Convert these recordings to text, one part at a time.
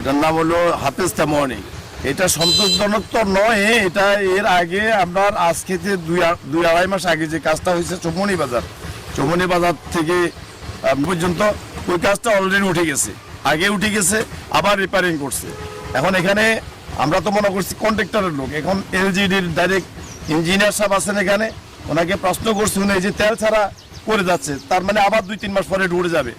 এটার নাম হলো হাফেজ তেমনি। এটা সন্তোষজনক তো নয়, এটা এর আগে আপনার আজ থেকে দুই আড়াই মাস আগে যে কাজটা হয়েছে চৌমনি বাজার চৌমনি বাজার থেকে পর্যন্ত ওই কাজটা অলরেডি উঠে গেছে। আগে উঠে গেছে, আবার রিপেয়ারিং করছে। এখন এখানে আমরা তো মনে করছি কন্ট্রাক্টরের লোক। এখন এলজিডির ডাইরেক্ট ইঞ্জিনিয়ার সাহেব আছেন এখানে, ওনাকে প্রশ্ন করছি, উনি যে তেল ছাড়া করে যাচ্ছে, তার মানে আবার দুই, তিন মাস পরে ডুবে যাবে।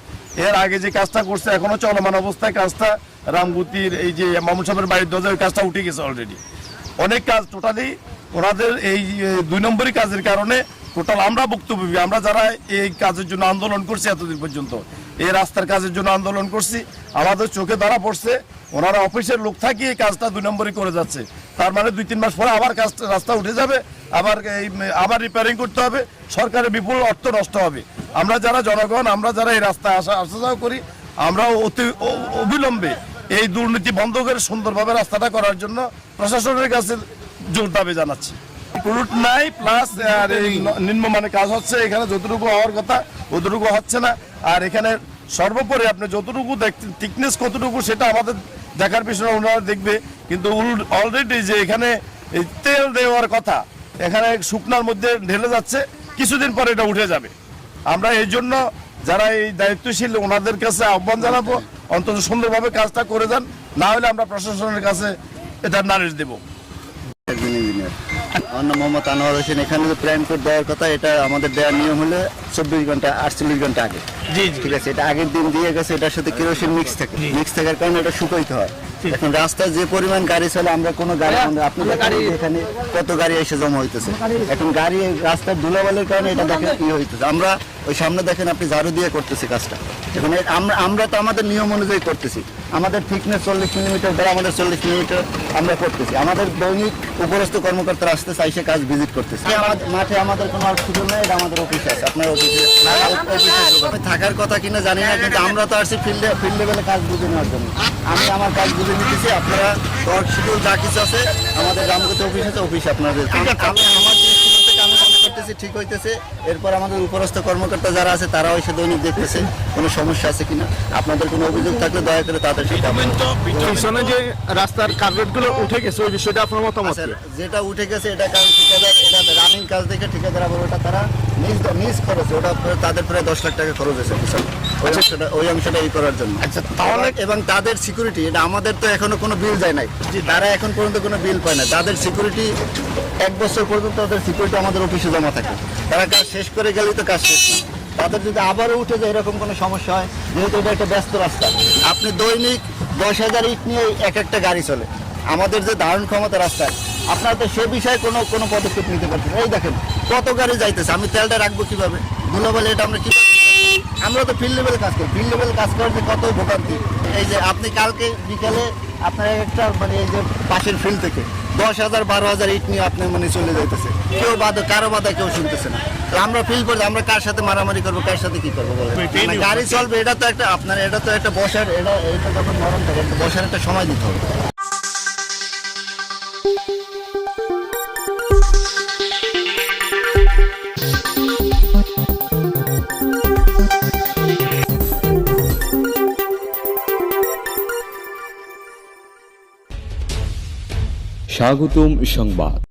এর আগে যে কাজটা করছে, এখনও চলমান অবস্থায় কাজটা রামগুতির এই যে মামুন সাহেবের বাড়ির দরজা ওই কাজটা উঠে গেছে অলরেডি অনেক কাজ টোটালি ওনাদের এই দুই নম্বরই কাজের কারণে টোটাল আমরা বক্তব্য আমরা যারা এই কাজের জন্য আন্দোলন করছি এতদিন পর্যন্ত, এই রাস্তার কাজের জন্য আন্দোলন করছি, আমাদের চোখে ধরা পড়ছে, ওনারা অফিসের লোক থাকি এই কাজটা দুই নম্বরই করে যাচ্ছে। তার মানে দুই, তিন মাস পরে আবার কাজটা রাস্তা উঠে যাবে, আবার এই আবার রিপেয়ারিং করতে হবে সরকারের বিপুল অর্থ নষ্ট হবে। আমরা যারা জনগণ, আমরা যারা এই রাস্তায় আসা আসা যাওয়া করি আমরা অতি অবিলম্বে এই দুর্নীতি বন্ধ করে সুন্দরভাবে রাস্তাটা করার জন্য প্রশাসনের কাছে জোর দাবি জানাচ্ছি। রুট নাই প্লাস আর এই ন- নিম্নমানের কাজ হচ্ছে, এখানে যতটুকু হওয়ার কথা অতটুকু হচ্ছে না। আর এখানে সর্বোপরি আপনি যতটুকু দেখছেন থিকনেস কতটুকু সেটা আমাদের দেখার বিষয় ওনারা দেখবে। কিন্তু অলরেডি যে এখানে তেল দেওয়ার কথা, এখানে শুকনার মধ্যে ঢেলে যাচ্ছে, কিছুদিন পরে এটা উঠে যাবে। আমরা এই জন্য যারা এই দায়িত্বশীল, ওনাদের কাছে আহ্বান জানাব। অন্তত সুন্দরভাবে কাজটা করে যান। না হলে আমরা প্রশাসনের কাছে এটা নালিশ দেব। একজন আমার নাম মোহাম্মদ আনোয়ার হোসেন। এখানে যে কোড দেওয়ার কথা, এটা আমাদের দেওয়ার নিয়ম হলে চব্বিশ ঘণ্টা আটচল্লিশ ঘণ্টা আগে। জি ঠিক আছে এটা আগের দিন দিয়ে গেছে এটার সাথে কেরোসিন মিক্স থাকে। মিক্স থাকার কারণে এটা শুকাইতে হয়। এখন রাস্তায় যে পরিমাণ গাড়ি চলে আমরা কোনো গাড়ি আমরা- আপনি দেখেন এখানে কত গাড়ি এসে জমা হইতেছে। এখন গাড়ি রাস্তার ধুলাবালের কারণে এটা দেখেন কি হইতেছে। আমরা ওই সামনে দেখেন আপনি ঝাড়ু দিয়ে করতেছি কাজটা। এখন আমরা আমরা তো আমাদের নিয়ম অনুযায়ী করতেছি। আমাদের থিকনেস চল্লিশ কিলোমিটার দ্বারা আমাদের চল্লিশ কিলোমিটার আমরা করতেছি। আমাদের দৈনিক উপরস্থ কর্মকর্তারা আসতে চাই সে কাজ ভিজিট করতেছে। মাঠে আমাদের কোনো হসপিটাল নেই এটা আমাদের অফিস আছে। আপনার অফিসে থাকার কথা কিনা জানি না কিন্তু আমরা তো আসছি ফিল্ডে ফিল্ড লেভেলে কাজ বুঝে নেওয়ার জন্য। আমি আমার কাজ বুঝে নিতেছি আপনারা ওয়ার্ক শিডিউল যা কিছু আছে আমাদের গ্রামগত অফিস আছে অফিস আপনাদের আমি আমার আমি মনে করতেছি ঠিক হইতেছে। এরপর আমাদের উপরস্থ কর্মকর্তা যারা আছে তারাও এসে দৈনিক দেখতেছে কোনো সমস্যা আছে কিনা। আপনাদের কোনো অভিযোগ থাকলে দয়া করে তাদের পিছনে যে রাস্তার কার্পেটগুলো উঠে গেছে ওই বিষয়টা আপনার মতামত আচ্ছা, যেটা উঠে গেছে এটা কারণ ঠিকাদার এটা রানিং কাজ দেখে ঠিকাদার আবার ওটা তারা নিজ নিজ খরচ ওটা তাদের প্রায় দশ লাখ টাকা খরচ হয়েছে পিছনে ওই অংশটা ওই অংশটা ই করার জন্য। আচ্ছা তাহলে এবং তাদের সিকিউরিটি এটা আমাদের তো এখনও কোনো বিল যায় নাই। তারা এখন পর্যন্ত কোনো বিল পায় না। তাদের সিকিউরিটি এক বছর পর্যন্ত তাদের সিকিউরিটি আমাদের অফিসে জমা থাকে। তারা কাজ শেষ করে গেলেই তো কাজ শেষ না। তাদের যদি আবারও উঠে যায় এরকম কোনো সমস্যা হয় যেহেতু এটা একটা ব্যস্ত রাস্তা। আপনি দৈনিক দশ হাজার ইট নিয়ে এক একটা গাড়ি চলে। আমাদের যে ধারণ ক্ষমতা রাস্তায় আপনারা তো সে বিষয়ে কোনো কোনো পদক্ষেপ নিতে পারছেন। এই দেখেন কত গাড়ি যাইতেছে? আমি তেলটা রাখব কীভাবে? ধুলোবালি এটা আমরা কি আমরা তো ফিল্ড লেভেলে কাজ করি। ফিল্ড লেভেলে কাজ করার যে কত ভোগান্তি। এই যে আপনি কালকে বিকালে আপনার একটা মানে এই যে পাশের ফিল্ড থেকে দশ হাজার বারো হাজার ইট নিয়ে আপনি মানে চলে যাইতেছে। কেউ বাদে কারও বাধা কেউ শুনতেছে না। তো আমরা ফিল করি আমরা কার সাথে মারামারি করব কার সাথে কি করব বলেন? মানে গাড়ি চলবে এটা তো একটা আপনার এটা তো একটা বসার এটা এটা যখন নরম থাকে বসার একটা সময় দিতে হবে। স্বাগতম সংবাদ।